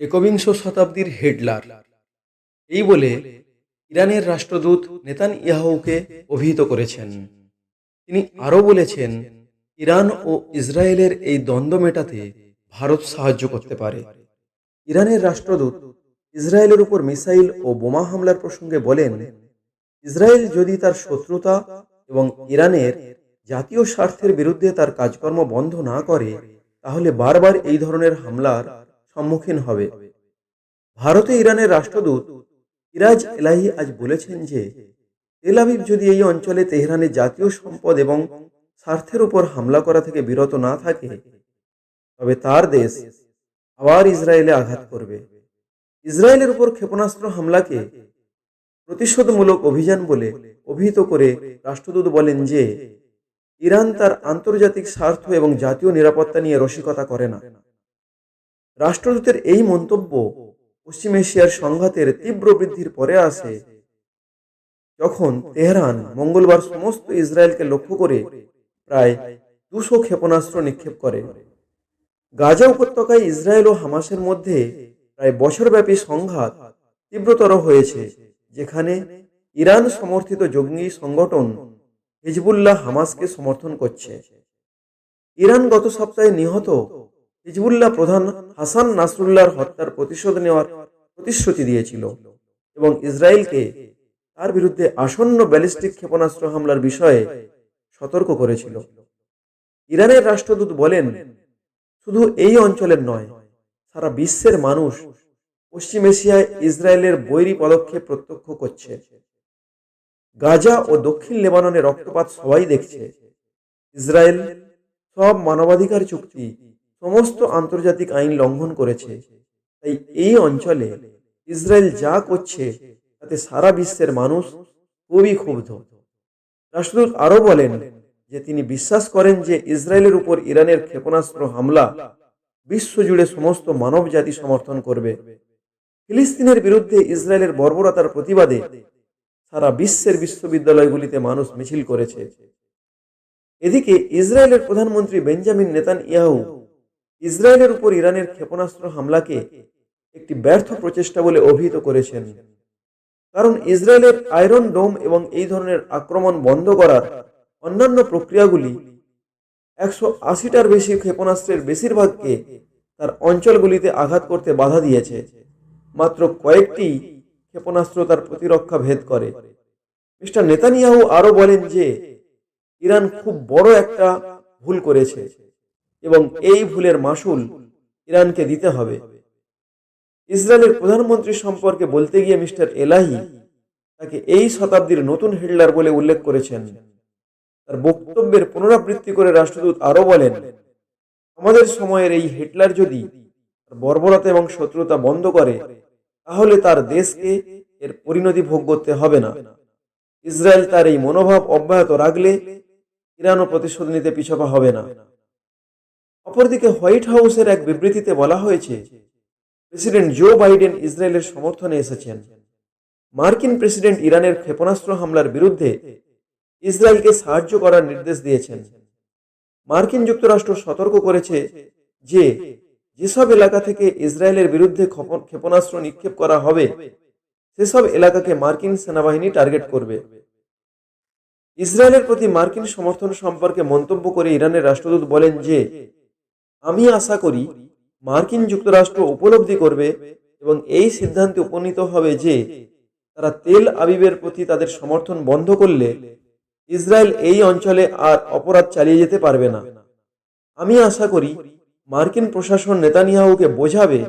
একবিংশ শতাব্দীর হেডলার। এই বলে ইরানের রাষ্ট্রদূত নেতান ইয়াহুকে অভিহিত করেছেন। তিনি আরও বলেছেন, ইরান ও ইসরায়েলের এই দ্বন্দ্ব মেটাতে ভারত সাহায্য করতে পারে। ইরানের রাষ্ট্রদূত ইসরায়েলের উপর মিসাইল ও বোমা হামলার প্রসঙ্গে বলেন, ইসরায়েল যদি তার শত্রুতা এবং ইরানের জাতীয় স্বার্থের বিরুদ্ধে তার কাজকর্ম বন্ধ না করে, তাহলে বারবার এই ধরনের হামলার সম্মুখীন হবে। ভারতে ইরানের রাষ্ট্রদূত ইরাজ এলাহি আজ বলেছেন যে, তেল যদি এই অঞ্চলে তেহরানের জাতীয় সম্পদ এবং স্বার্থের উপর হামলা করা থেকে বিরত না থাকে, তবে তার দেশ আবার ইসরায়েলে আঘাত করবে। ইসরায়েলের উপর ক্ষেপণাস্ত্র হামলাকে প্রতিশোধমূলক অভিযান বলে অভিহিত করে রাষ্ট্রদূত বলেন যে, ইরান তার আন্তর্জাতিক স্বার্থ এবং জাতীয় নিরাপত্তা নিয়ে রসিকতা করে না। রাষ্ট্রদূতের এই মন্তব্য পশ্চিম এশিয়ার সংঘাতের তীব্র বৃদ্ধির পরে আসে। যখন তেহরান মঙ্গলবার সমস্ত ইসরায়েলকে লক্ষ্য করে প্রায় দুশো ক্ষেপণাস্ত্র নিক্ষেপ করে। গাজা উপত্যকায় ইসরায়েল ও হামাসের মধ্যে প্রায় বছরব্যাপী সংঘাত তীব্রতর হয়েছে, যেখানে ইরান সমর্থিত জঙ্গি সংগঠন হিজবুল্লাহ হামাসকে সমর্থন করছে। ইরান গত সপ্তাহে নিহত হিজবুল্লাহ প্রধান হাসান নাসরুল্লাহর হত্যার প্রতিশোধ নেওয়ার প্রতিশ্রুতি দিয়েছিল এবং ইসরায়েলকে তার বিরুদ্ধে আসন্ন ব্যালিস্টিক ক্ষেপণাস্ত্র হামলার বিষয়ে সতর্ক করেছিল। ইরানের রাষ্ট্রদূত বলেন, শুধু এই অঞ্চলের নয়, সারা বিশ্বের মানুষ পশ্চিম এশিয়ায় ইসরায়েলের বৈরী পদক্ষেপ প্রত্যক্ষ করছে। গাজা ও দক্ষিণ লেবাননে রক্তপাত সবাই দেখছে। ইসরায়েল সব মানবাধিকার চুক্তি সমস্ত আন্তর্জাতিক আইন লঙ্ঘন করেছে। তাই এই অঞ্চলে ইসরায়েল যা করছে, তাতে সারা বিশ্বের মানুষ খুবই ক্ষুব্ধ। রাষ্ট্রদূত আরও বলেন যে তিনি বিশ্বাস করেন যে ইসরায়েলের উপর ইরানের ক্ষেপণাস্ত্র হামলা বিশ্বজুড়ে সমস্ত মানব জাতি সমর্থন করবে। ফিলিস্তিনের বিরুদ্ধে ইসরায়েলের বর্বরতার প্রতিবাদে সারা বিশ্বের বিশ্ববিদ্যালয়গুলিতে মানুষ মিছিল করেছে। এদিকে ইসরায়েলের প্রধানমন্ত্রী বেঞ্জামিন নেতান ইয়াহু ইসরায়েলের উপর ইরানের ক্ষেপণাস্ত্র হামলাকে একটি ব্যর্থ প্রচেষ্টা বলে অভিহিত করেছেন। কারণ ইসরায়েলের আয়রন ডোম এবং এই ধরনের আক্রমণ বন্ধ করার অন্যান্য প্রক্রিয়াগুলি একশো আশিটার বেশি ক্ষেপণাস্ত্রের বেশিরভাগকে তার অঞ্চলগুলিতে আঘাত করতে বাধা দিয়েছে। মাত্র কয়েকটি ক্ষেপণাস্ত্র তার প্রতিরক্ষা ভেদ করে। মিস্টার নেতানিয়াহু আরও বলেন যে, ইরান খুব বড় একটা ভুল করেছে। এবং এই ভুলের মাসুল ইরানকে দিতে হবে। ইসরায়েলের প্রধানমন্ত্রী সম্পর্কে বলতে গিয়ে মিস্টার এলাহি তাকে এই শতাব্দীর নতুন হিটলার বলে উল্লেখ করেছেন। তার বক্তব্যের পুনরাবৃত্তি করে রাষ্ট্রদূত আরও বলেন, আমাদের সময়ের এই হিটলার যদি বর্বরতা এবং শত্রুতা বন্ধ করে, তাহলে তার দেশকে এর পরিণতি ভোগ করতে হবে না। ইসরায়েল তার এই মনোভাব অব্যাহত রাখলে ইরানও প্রতিশোধ নিতে পিছপা হবে না। অপরদিকে হোয়াইট হাউসের এক বিবৃতিতে বলা হয়েছে, প্রেসিডেন্ট জো বাইডেন ইসরায়েলের সমর্থনে এসেছেন। মার্কিন প্রেসিডেন্ট ইরানের ক্ষেপণাস্ত্র হামলার বিরুদ্ধে ইসরায়েলকে সাহায্য করার নির্দেশ দিয়েছেন। মার্কিন যুক্তরাষ্ট্র সতর্ক করেছে যে, যেসব এলাকা থেকে ইসরায়েলের বিরুদ্ধে ক্ষেপণাস্ত্র নিক্ষেপ করা হবে, সেসব এলাকাকে মার্কিন সেনাবাহিনী টার্গেট করবে। ইসরায়েলের প্রতি মার্কিন সমর্থন সম্পর্কে মন্তব্য করে ইরানের রাষ্ট্রদূত বলেন যে আমি আশা করি মার্কিন যুক্তরাষ্ট্র উপলব্ধি করবে এবং এই সিদ্ধান্তে উপনীত হবে যে তারা তেল আবিবের প্রতি তাদের সমর্থন বন্ধ করলে ইসরায়েল এই অঞ্চলে আর অপরাধ চালিয়ে যেতে পারবে না। আমি আশা করি মার্কিন প্রশাসন নেতানিয়াহুকে বোঝাবে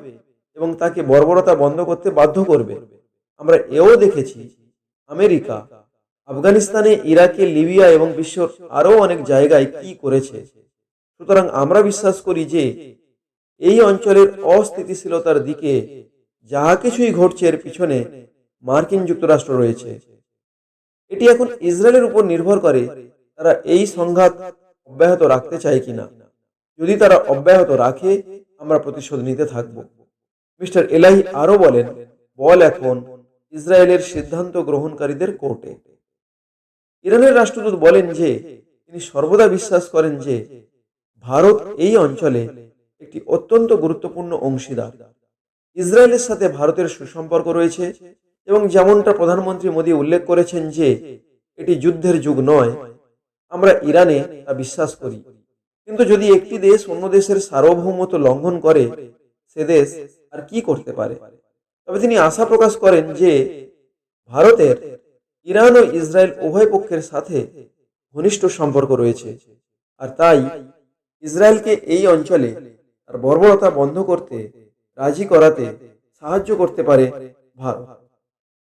এবং তাকে বর্বরতা বন্ধ করতে বাধ্য করবে। আমরা এও দেখেছি আমেরিকা, আফগানিস্তানে, ইরাকে, লিবিয়া এবং বিশ্বর আরও অনেক জায়গায় কি করেছে। সুতরাং আমরা বিশ্বাস করি যে এই অঞ্চলের অস্থিতিশীলতার দিকে যাহা কিছুই ঘটছে এর পিছনে মার্কিন যুক্তরাষ্ট্র রয়েছে। এটি এখন ইসরায়েলের উপর নির্ভর করে তারা এই সংঘাত অব্যাহত রাখতে চায় কিনা। যদি তারা অব্যাহত রাখে, আমরা প্রতিশোধ নিতে থাকব। মিস্টার এলাহি আরও বলেন, বল এখন ইসরায়েলের সিদ্ধান্ত গ্রহণকারীদের কোর্টে। ইরানের রাষ্ট্রদূত বলেন যে, তিনি সর্বদা বিশ্বাস করেন যে ভারত এই অঞ্চলে একটি অত্যন্ত গুরুত্বপূর্ণ অংশীদার। ইসরায়েলের সাথে ভারতের সুসম্পর্ক রয়েছে এবং যেমনটা প্রধানমন্ত্রী মোদী উল্লেখ করেছেন যে, এটি যুদ্ধের যুগ নয়, আমরা ইরানে তা বিশ্বাস করি। কিন্তু যদি একটি দেশ অন্য দেশের সার্বভৌমত্ব লঙ্ঘন করে, সে দেশ আর কি করতে পারে? তবে তিনি আশা প্রকাশ করেন যে, ভারতের ইরান ও ইসরায়েল উভয় পক্ষের সাথে ঘনিষ্ঠ সম্পর্ক রয়েছে। আর তাই ইসরায়েলকে এই অঞ্চলে তার বর্বরতা বন্ধ করতে রাজি করাতে সাহায্য করতে পারে ভারত।